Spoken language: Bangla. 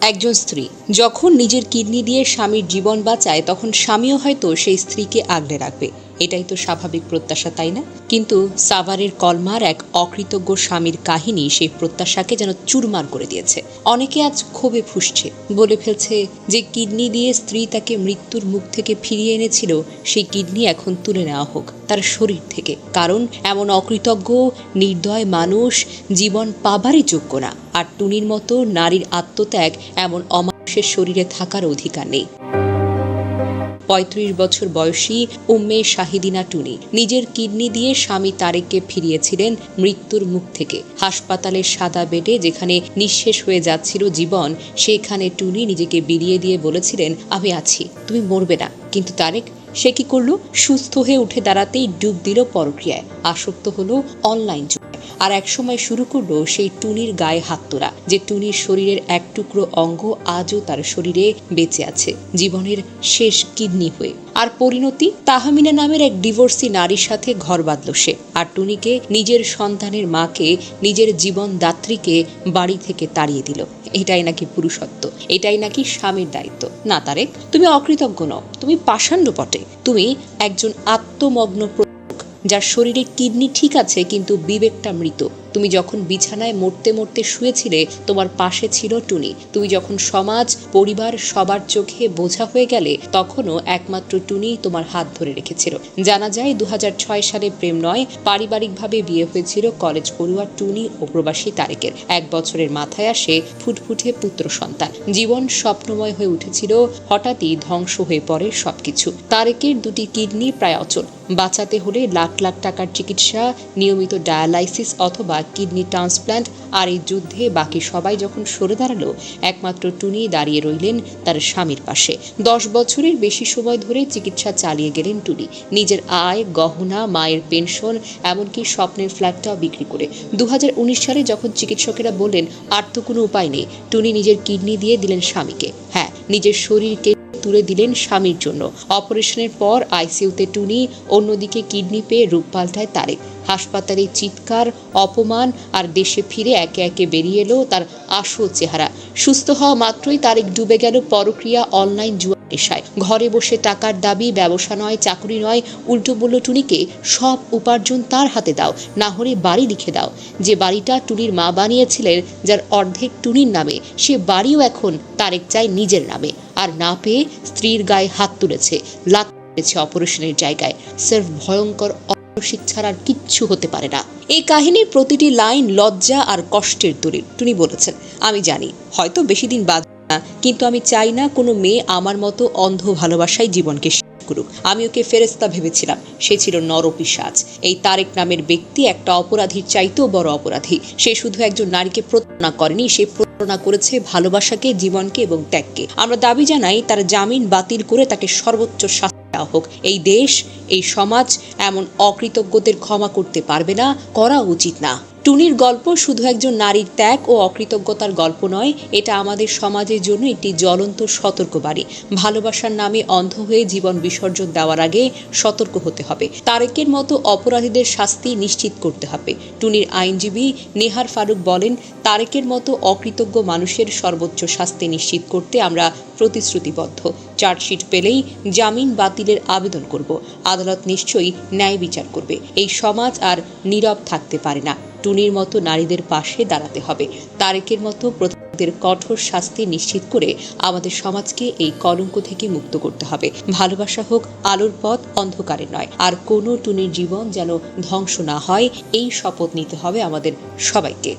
একজন স্ত্রী। যখন নিজের কিডনি দিয়ে স্বামীর জীবন বাঁচায়, তখন স্বামীও হয়তো সেই স্ত্রীকে আগলে রাখবে। এটাই তো স্বাভাবিক প্রত্যাশা, তাই না? কিন্তু সাভারের কলমার এক অকৃতজ্ঞ স্বামীর কাহিনী সেই প্রত্যাশাকে যেন চুরমার করে দিয়েছে। অনেকে আজ ক্ষোভে ফুসছে। বলে ফেলছে যে কিডনি দিয়ে স্ত্রী তাকে মৃত্যুর মুখ থেকে ফিরিয়ে এনেছিল, সেই কিডনি এখন তুলে নেওয়া হোক তার শরীর থেকে। কারণ এমন অকৃতজ্ঞ, নির্দয় মানুষ জীবন পাবারই যোগ্য না। আর টুনির মতো নারীর আত্মত্যাগ এমন অমানুষের শরীরে থাকার অধিকার নেই। পঁয়ত্রিশ বছর বয়সী উম্মে শাহিদিনা টুনি নিজের কিডনি দিয়ে স্বামী তারেককে ফিরিয়েছিলেন মৃত্যুর মুখ থেকে। হাসপাতালের সাদা বেডে যেখানে নিঃশেষ হয়ে যাচ্ছিল জীবন, সেখানে টুনি নিজেকে বিলিয়ে দিয়ে বলেছিলেন, আমি আছি, তুমি মরবে না। কিন্তু তারেক, সে কি করল? সুস্থ হয়ে উঠে দাঁড়াতেই ডুব দিল পরক্রিয়ায়। আসক্ত হলো অনলাইন যুগে। আর একসময় শুরু করল সেই টুনির গায়ে হাত তোলা, যে টুনির শরীরের এক টুকরো অঙ্গ আজও তার শরীরে বেঁচে আছে, জীবনের শেষ কিডনি হয়ে। আর পরিণতি, তাহমিনা নামের এক ডিভোর্সি নারীর সাথে ঘর বাঁধল সে। আর টুনিকে নিজের সন্তানের মাকে, নিজের জীবন দাত্রীকে বাড়ি থেকে তাড়িয়ে দিল। এটাই নাকি পুরুষত্ব, এটাই নাকি স্বামীর দায়িত্ব। না তারেক, তুমি অকৃতজ্ঞ নও, তুমি পাষাণ্ড পটে তুমি একজন আত্মমগ্ন যার শরীরে কিডনি ঠিক আছে কিন্তু বিবেকটা মৃত। তুমি যখন বিছানায় মরতে মরতে শুয়েছিলে, তোমার পাশে ছিল টুনি। তুমি যখন সমাজ, পরিবার, সবার চোখে বোঝা হয়ে গেলে, তখনও একমাত্র টুনি তোমার হাত ধরে রেখেছিল। জানা যায়, দুহাজার ছয় সালে প্রেম নয়, পারিবারিকভাবে বিয়ে হয়েছিল কলেজ পড়ুয়া টুনি ও প্রবাসী তারেকের। এক বছরের মাথায় আসে ফুটফুটে পুত্র সন্তান। জীবন স্বপ্নময় হয়ে উঠেছিল, হঠাৎই ধ্বংস হয়ে পড়ে সবকিছু। তারেকের দুটি কিডনি প্রায় অচল। বাঁচাতে হলে লাখ লাখ টাকার চিকিৎসা, নিয়মিত ডায়ালাইসিস অথবা কিডনি ট্রান্সপ্ল্যান্ট আর এই যুদ্ধে বাকি সবাই যখন সরে দাঁড়াল, একমাত্র টুনি দাঁড়িয়ে রইলেন তার স্বামীর পাশে। দশ বছরের বেশি সময় ধরে চিকিৎসা চালিয়ে গেলেন টুনি। নিজের আয়, গহনা, মায়ের পেনশন, এমনকি স্বপ্নের ফ্ল্যাটটাও বিক্রি করে। দু হাজার উনিশ সালে যখন চিকিৎসকেরা বললেন, আর তো কোনো উপায় নেই। টুনি নিজের কিডনি দিয়ে দিলেন স্বামীকে। হ্যাঁ নিজের শরীরকে তুলে দিলেন স্বামীর জন্য। অপারেশনের পর আইসিইউতে টুনি, অন্যদিকে কিডনি পেয়ে রূপ পাল্টায় তারেক। হাসপাতালে চিৎকার, অপমান আর দেশে ফিরে একে একে বেরিয়ে এলো তার আসল চেহারা। সুস্থ হওয়া মাত্রই তারেক ডুবে গেল পরক্রিয়া অনলাইন জুয়া নেশায় ঘরে বসে টাকার দাবি, ব্যবসা নয়, চাকরি নয়, উল্টো বলল, টুনিকে সব উপার্জন তার হাতে দাও, না হলে বাড়ি লিখে দাও। যে বাড়িটা টুনির মা বানিয়েছিলেন, যার অর্ধেক টুনির নামে, সে বাড়িও এখন তারেক চায় নিজের নামে। আর না পেয়ে স্ত্রীর গায়ে হাত তুলেছে লাত মেরেছে অপারেশনের জায়গায়। স্রেফ ভয়ঙ্কর অরসিক ছাড়া আর কিচ্ছু হতে পারে না। এই কাহিনীর প্রতিটি লাইন লজ্জা আর কষ্টের দলিল, টুনি বলেছেন। আমি জানি, হয়তো বেশি দিন বাদ কিন্তু আমি চাই না কোনো মেয়ে আমার মতো অন্ধ ভালোবাসায় জীবনকে করুক। আমি ওকে ফেরেস্তা ভেবেছিলাম। সে ছিল নরপিসাজ এই তারেক নামের ব্যক্তি একটা অপরাধীর চাইতেও বড় অপরাধী। সে শুধু একজন নারীকে প্রতারণা করেনি, সে প্রতারণা করেছে ভালোবাসাকে, জীবনকে এবং ত্যাগকে। আমরা দাবি জানাই তার জামিন বাতিল করে তাকে সর্বোচ্চ শাস্তি দেওয়া হোক। এই দেশ, এই সমাজ এমন অকৃতজ্ঞদের ক্ষমা করতে পারবে না, করা উচিত না। টুনির গল্প শুধু একজন নারীর ত্যাগ ও অকৃতজ্ঞতার গল্প নয়, এটা আমাদের সমাজের জন্য একটি জ্বলন্ত সতর্কবাণী। ভালোবাসার নামে অন্ধ হয়ে জীবন বিসর্জন দেওয়ার আগে সতর্ক হতে হবে। তারেকের মতো অপরাধীদের শাস্তি নিশ্চিত করতে হবে। টুনির আইনজীবী নেহার ফারুক বলেন, তারেকের মতো অকৃতজ্ঞ মানুষের সর্বোচ্চ শাস্তি নিশ্চিত করতে আমরা প্রতিশ্রুতিবদ্ধ। চার্জশিট পেলেই জামিন বাতিলের আবেদন করব। আদালত নিশ্চয়ই ন্যায় বিচার করবে। এই সমাজ আর নীরব থাকতে পারে না। টুনির মতো নারীদের পাশে দাঁড়াতে হবে। তারেকের মতো প্রতারকদের কঠোর শাস্তি নিশ্চিত করে আমাদের সমাজকে এই কলঙ্ক থেকে মুক্ত করতে হবে। ভালোবাসা হোক আলোর পথ অন্ধকারে নয়। আর কোনো টুনির জীবন যেন ধ্বংস না হয়, এই শপথ নিতে হবে আমাদের সবাইকে।